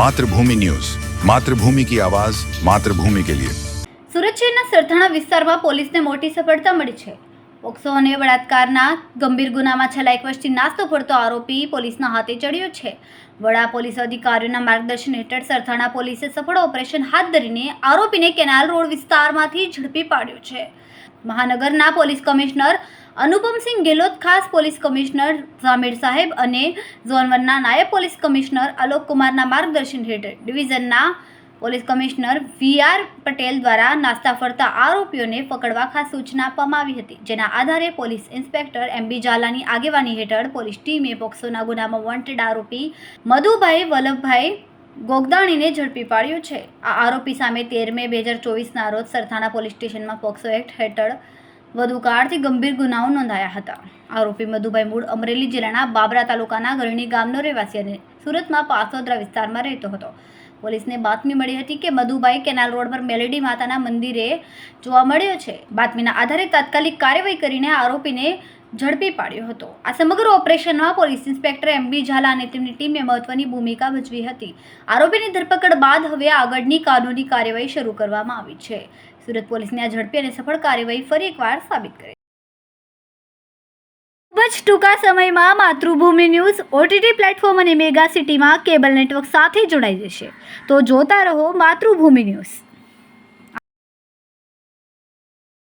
Mathrubhumi news. Mathrubhumi કી આવાઝ માતૃભૂમિ કે લિયે. સુરત શહેરના સરથાણા વિસ્તારમાં પોલીસને મોટી સફળતા મળી છે. પોક્સો અને બળાત્કારના ગંભીર ગુનામાં છેલ્લા એક વર્ષથી નાસ્તો ફરતો આરોપી પોલીસના હાથે ચડ્યો છે. વડા પોલીસ અધિકારીઓના માર્ગદર્શન હેઠળ સરથાણા પોલીસે સફળ ઓપરેશન હાથ ધરીને આરોપીને કેનાલ રોડ વિસ્તારમાંથી ઝડપી પાડ્યો છે. મહાનગરના પોલીસ કમિશનર અનુપમસિંહ ગેહલોત ખાસ પોલીસ કમિશનર ઝામિર સાહેબ અને ઝોન વનના નાયબ પોલીસ કમિશનર અલોક કુમારના માર્ગદર્શન હેઠળ ડિવિઝનના police commissioner V R Patel દ્વારા નાસ્તા ફરતા આરોપીઓને પકડવા ખાસ સૂચના આપવામાં આવી હતી, જેના આધારે પોલીસ ઇન્સ્પેક્ટર એમ બી ઝાલાની આગેવાની હેઠળ પોલીસ ટીમે પોક્સોના ગુનામાં વોન્ટેડ આરોપી મધુભાઈ વલ્લભભાઈ ગોગદાણીને ઝડપી પાડ્યો છે. આ આરોપી સામે તેર મે બે હજાર ચોવીસના રોજ સરથાણા પોલીસ સ્ટેશનમાં પોક્સો એક્ટ હેઠળ વધુ કાળથી ગંભીર ગુનાઓ નોંધાયા હતા. આરોપી મધુભાઈ મૂળ અમરેલી જિલ્લાના બાબરા તાલુકાના ગરણી ગામનો રહેવાસી અને સુરતમાં પાસોદરા વિસ્તારમાં રહેતો હતો. પોલીસને બાતમી મળી હતી કે મધુભાઈ કેનાલ રોડ પર મેલેડી માતાના મંદિરે જોવા મળ્યો છે. બાતમીના આધારે તાત્કાલિક કાર્યવાહી કરીને આરોપીને ઝડપી પાડ્યો હતો. આ સમગ્ર ઓપરેશનમાં police inspector M B Zala અને તેમની ટીમે મહત્વની ભૂમિકા ભજવી હતી. આરોપીની ધરપકડ બાદ હવે આગળની કાનૂની કાર્યવાહી શરૂ કરવામાં આવી છે. સુરત પોલીસની આ ઝડપી અને સફળ કાર્યવાહી ફરી એકવાર સાબિત કરી. ખૂબ જ ટૂંકા સમયમાં માતૃભૂમિ ન્યૂઝ ઓટીટી પ્લેટફોર્મ અને મેગા સિટીમાં કેબલ નેટવર્ક સાથે જોડાઈ જશે. તો જોતા રહો માતૃભૂમિ ન્યૂઝ.